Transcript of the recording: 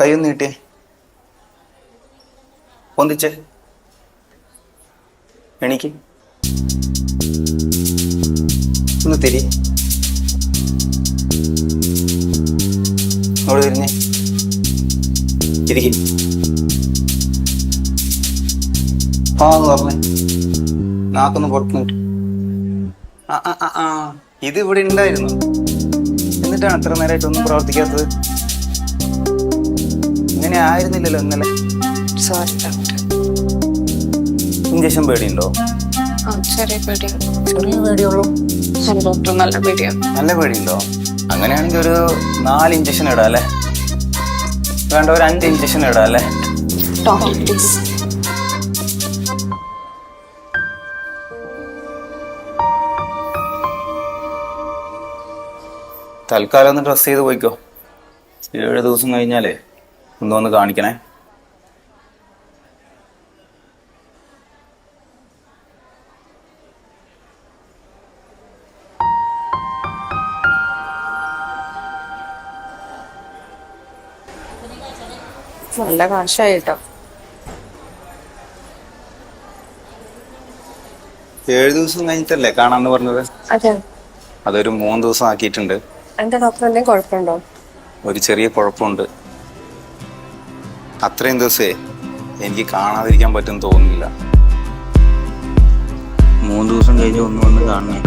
കൈ ഒന്ന് നീട്ടിയേ പൊന്തിച്ചേ. എണീക്ക്. ഒന്ന് തിരി. അവിടെ തിരിഞ്ഞേ ഇരിക്കും. ആ എന്ന് പറഞ്ഞേ നാക്കൊന്ന് ആ ആ ആ ഇത് ഇവിടെ ഉണ്ടായിരുന്നു. എന്നിട്ടാണ് അത്ര നേരമായിട്ടൊന്നും പ്രവർത്തിക്കാത്തത്. ഇങ്ങനെ ആയിരുന്നില്ലല്ലോ ഇന്നലെ. സോറി ഡോക്ടർ ഇഞ്ചക്ഷൻ പേടിയുണ്ടോ? ആ ചെറിയ പേടിയാണ് ചെറിയ പേടിയുള്ളൂ. അല്ല ഡോക്ടർ നല്ല പേടിയാണ് നല്ല പേടിയുണ്ടോ? അങ്ങനെയാണെങ്കിൽ ഒരു നാല് ഇഞ്ചക്ഷൻ ഇടാം അല്ലേ? വേണ്ട ഒരു അഞ്ച് ഇഞ്ചക്ഷൻ ഇടാം അല്ലേ? ഡോക്ടർ പ്ലീസ് തൽക്കാലം ഒന്ന് ഡ്രസ് ചെയ്ത് പോയിക്കോ. ഏഴ് ദിവസം കഴിഞ്ഞാലേ. ഒന്ന് വന്ന് കാണിക്കണേ. നല്ല കാശായി കേട്ടോ ഏഴ് ദിവസം കഴിഞ്ഞിട്ടല്ലേ കാണാന്ന് പറഞ്ഞത്? അതെ. അതൊരു മൂന്ന് ദിവസം ആക്കിയിട്ടുണ്ട്. എന്റെ ഡോക്ടർ എന്തെങ്കിലും കുഴപ്പമുണ്ടോ? ഒരു ചെറിയ കുഴപ്പമുണ്ട്. അത്രയും ദിവസേ എനിക്ക് കാണാതിരിക്കാൻ പറ്റും തോന്നുന്നില്ല. മൂന്ന് ദിവസം കഴിഞ്ഞ് ഒന്ന് വന്ന് കാണണേ.